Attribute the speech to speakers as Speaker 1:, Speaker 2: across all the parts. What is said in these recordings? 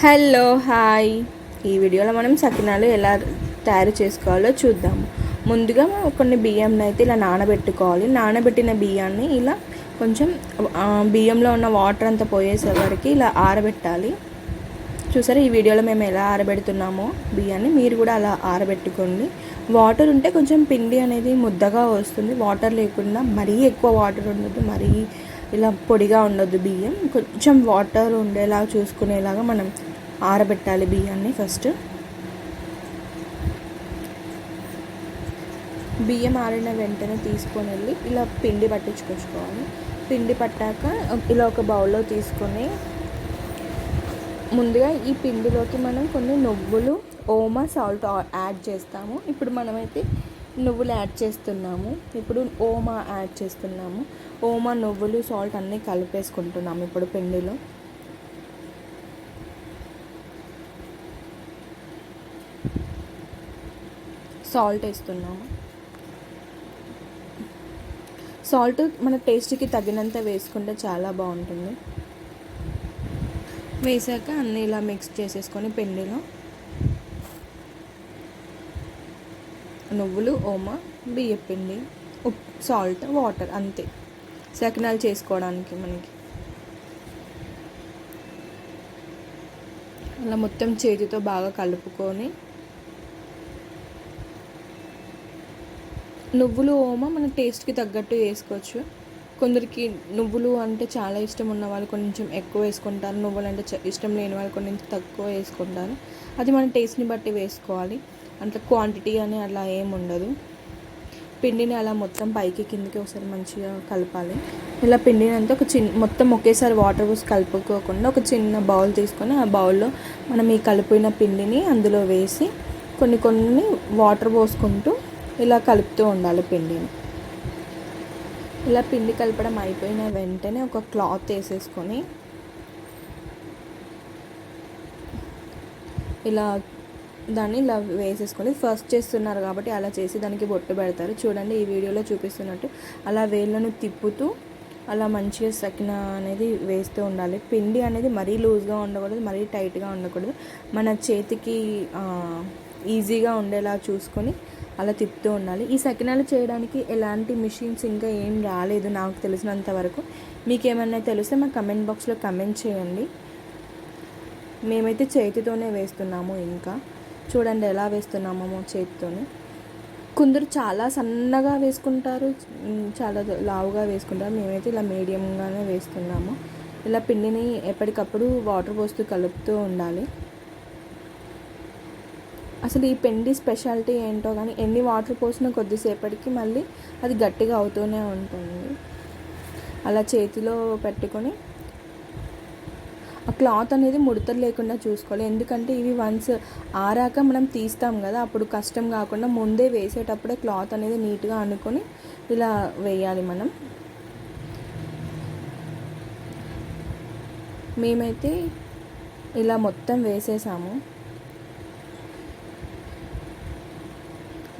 Speaker 1: Hello hi. ఈ వీడియోలో మనం సకినాలు ఎలా తయారు చేసుకోవాలో చూద్దాము. ముందుగా కొన్ని బియ్యంని అయితే ఇలా నానబెట్టుకోవాలి. నానబెట్టిన బియ్యాన్ని ఇలా కొంచెం బియ్యంలో ఉన్న వాటర్ అంతా పోయేసే వరకు ఇలా ఆరబెట్టాలి. చూసారా ఈ వీడియోలో మేము ఎలా ఆరబెడుతున్నామో బియ్యాన్ని మీరు కూడా అలా ఆరబెట్టుకోండి. వాటర్ ఉంటే కొంచెం పిండి అనేది ముద్దగా వస్తుంది. వాటర్ లేకుండా మరీ ఎక్కువ వాటర్ ఉండదు. మరీ ఇలా పొడిగా ఉండదు బియ్యం. కొంచెం వాటర్ ఉండేలా చూసుకునేలాగా మనం ఆరబెట్టాలి బియ్యాన్ని ఫస్ట్ బియ్యం ఆరిన వెంటనే తీసుకొని వెళ్ళి ఇలా పిండి పట్టించుకొచ్చుకోవాలి పిండి పట్టాక ఇలా ఒక బౌల్లో తీసుకొని ముందుగా ఈ పిండిలోకి మనం కొన్ని నువ్వులు ఓమా సాల్ట్ యాడ్ చేస్తాము. ఇప్పుడు మనమైతే నువ్వులు యాడ్ చేస్తున్నాము. ఇప్పుడు ఓమా యాడ్ చేస్తున్నాము. ఓమా నువ్వులు సాల్ట్ అన్నీ కలిపేసుకుంటున్నాము ఇప్పుడు పిండిలో. సాల్ట్ వేస్తున్నాము. సాల్ట్ మన టేస్ట్కి తగినంత వేసుకుంటే చాలా బాగుంటుంది. వేసాక అన్నీ ఇలా మిక్స్ చేసేసుకొని పిండిలో నువ్వులు ఓమ బియ్యపిండి ఉప్పు ఉప్ సాల్ట్ వాటర్ అంతే. సకినాలు చేసుకోవడానికి మనకి. అలా మొత్తం చేతితో బాగా కలుపుకొని నువ్వులు ఓమ మన టేస్ట్కి తగ్గట్టు వేసుకోవచ్చు. కొందరికి నువ్వులు అంటే చాలా ఇష్టం ఉన్న వాళ్ళు కొంచెం ఎక్కువ వేసుకుంటారు. నువ్వులు అంటే ఇష్టం లేని వాళ్ళు కొంచెం తక్కువ వేసుకుంటారు. అది మన టేస్ట్ని బట్టి వేసుకోవాలి. అంటే క్వాంటిటీ అని అలా ఏం ఉండదు. పిండిని అలా మొత్తం పైకి కిందకి ఒకసారి మంచిగా కలపాలి. ఇలా పిండిని అంతా ఒక చిన్న మొత్తం ఒకేసారి వాటర్ పోసి కలుపుకోకుండా ఒక చిన్న బౌల్ తీసుకొని ఆ బౌల్లో మనం ఈ కలిపిన పిండిని అందులో వేసి కొన్ని కొన్ని వాటర్ పోసుకుంటూ ఇలా కలుపుతూ ఉండాలి పిండిని. ఇలా పిండి కలపడం అయిపోయిన వెంటనే ఒక క్లాత్ వేసేసుకొని ఇలా దాన్ని ఇలా వేసేసుకొని ఫస్ట్ చేస్తున్నారు కాబట్టి అలా చేసి దానికి బొట్టు పెడతారు. చూడండి ఈ వీడియోలో చూపిస్తున్నట్టు అలా వేళ్ళను తిప్పుతూ అలా మంచిగా సకిన అనేది వేస్తూ ఉండాలి. పిండి అనేది మరీ లూజ్గా ఉండకూడదు మరీ టైట్గా ఉండకూడదు. మన చేతికి ఈజీగా ఉండేలా చూసుకొని అలా తిప్పుతూ ఉండాలి. ఈ సకినాలు చేయడానికి ఎలాంటి మిషన్స్ ఇంకా ఏం రాలేదు నాకు తెలిసినంత వరకు. మీకు ఏమన్నా తెలిస్తే మా కమెంట్ బాక్స్లో కమెంట్ చేయండి. మేమైతే చేతితోనే వేస్తున్నాము ఇంకా. చూడండి ఎలా వేస్తున్నామో చేతితోనే. కొందరు చాలా సన్నగా వేసుకుంటారు చాలా లావుగా వేసుకుంటారు. మేమైతే ఇలా మీడియంగానే వేస్తున్నాము. ఇలా పిండిని ఎప్పటికప్పుడు వాటర్ పోస్తూ కలుపుతూ ఉండాలి. అసలు ఈ పిండి స్పెషాలిటీ ఏంటో కానీ ఎన్ని వాటర్ పోసినా కొద్దిసేపటికి మళ్ళీ అది గట్టిగా అవుతూనే ఉంటుంది. అలా చేతిలో పెట్టుకొని ఆ క్లాత్ అనేది ముడతలు లేకుండా చూసుకోవాలి. ఎందుకంటే ఇవి వన్స్ ఆరాక మనం తీస్తాం కదా అప్పుడు కష్టం కాకుండా ముందే వేసేటప్పుడే క్లాత్ అనేది నీట్గా అనుకొని ఇలా వేయాలి మనం. మేమైతే ఇలా మొత్తం వేసేసాము.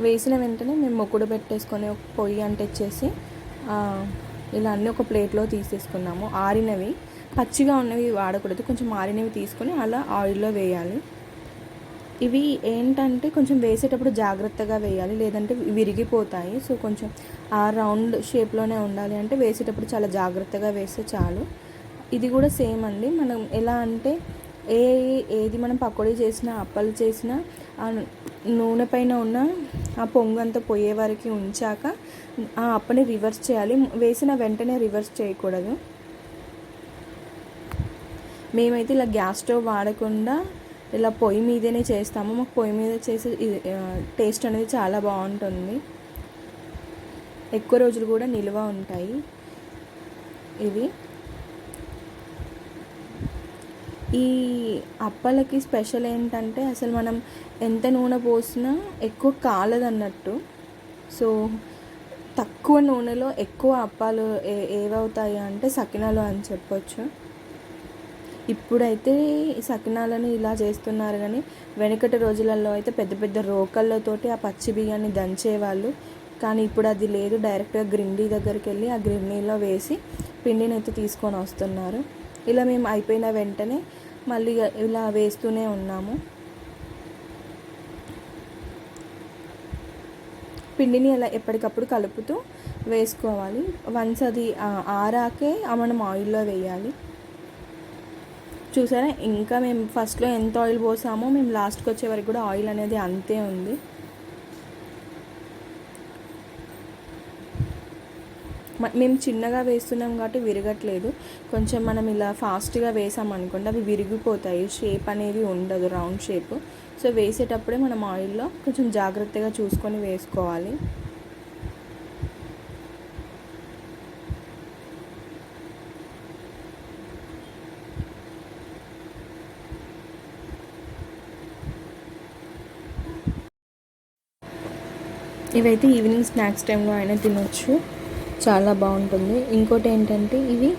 Speaker 1: వేసిన వెంటనే మేము మొక్కుడు పెట్టేసుకొని ఒక పొయ్యి అంటించేసి ఇలా అన్నీ ఒక ప్లేట్లో తీసేసుకున్నాము. ఆరినవి పచ్చిగా ఉన్నవి వాడకూడదు. కొంచెం ఆరినవి తీసుకొని అలా ఆయిల్లో వేయాలి. ఇవి ఏంటంటే కొంచెం వేసేటప్పుడు జాగ్రత్తగా వేయాలి. లేదంటే విరిగిపోతాయి. సో కొంచెం ఆ రౌండ్ షేప్లోనే ఉండాలి అంటే వేసేటప్పుడు చాలా జాగ్రత్తగా వేస్తే చాలు. ఇది కూడా సేమ్ అండి. మనం ఎలా అంటే ఏ ఏది మనం పకోడీ చేసినా అప్పలు చేసినా నూనె పైన ఉన్న ఆ పొంగు అంతా పోయే వరకు ఉంచాక ఆ అప్పని రివర్స్ చేయాలి. వేసిన వెంటనే రివర్స్ చేయకూడదు. మేమైతే ఇలా గ్యాస్ స్టవ్ వాడకుండా ఇలా పొయ్యి మీదనే చేస్తాము. మాకు పొయ్యి మీద చేసే ఇది, టేస్ట్ అనేది చాలా బాగుంటుంది. ఎక్కువ రోజులు కూడా నిల్వ ఉంటాయి. ఇవి. ఈ అప్పలకి స్పెషల్ ఏంటంటే అసలు మనం ఎంత నూనె పోసినా ఎక్కువ కాలదన్నట్టు. సో తక్కువ నూనెలో ఎక్కువ అప్పాలు ఏ ఏవవుతాయి అంటే సకినాలు అని చెప్పొచ్చు. ఇప్పుడైతే సకినాలను ఇలా చేస్తున్నారు కానీ వెనకటి రోజులలో అయితే పెద్ద పెద్ద రోకళ్ళతోటి ఆ పచ్చి బియ్యాన్ని దంచేవాళ్ళు. కానీ ఇప్పుడు అది లేదు డైరెక్ట్గా గ్రిండీ దగ్గరికి వెళ్ళి ఆ గ్రిండీలో వేసి పిండిని అయితే తీసుకొని వస్తున్నారు. ఇలా మేము అయిపోయిన వెంటనే మళ్ళీ ఇలా వేస్తూనే ఉన్నాము. పిండిని అలా ఎప్పటికప్పుడు కలుపుతూ వేసుకోవాలి. వన్స్ అది ఆరాకే మనం ఆయిల్లో వేయాలి. చూసారా? ఇంకా మేము ఫస్ట్లో ఎంత ఆయిల్ పోసామో మేము లాస్ట్కి వచ్చే వరకు కూడా ఆయిల్ అనేది అంతే ఉంది. మేము చిన్నగా వేస్తున్నాం కాబట్టి విరగట్లేదు. కొంచెం మనం ఇలా ఫాస్ట్గా వేసామనుకోండి అవి విరిగిపోతాయి. షేప్ అనేది ఉండదు రౌండ్ షేప్. సో వేసేటప్పుడే మనం ఆయిల్లో కొంచెం జాగ్రత్తగా చూసుకొని వేసుకోవాలి. ఇవైతే ఈవినింగ్ స్నాక్స్ టైంలో అయినా తినొచ్చు. చాలా బాగుంటుంది. ఇంకోటి ఏంటంటే ఇవి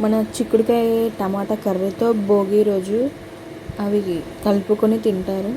Speaker 1: మన చిక్కుడుకాయ టమాటా కర్రీతో భోగి రోజు అవి కలుపుకొని తింటారు.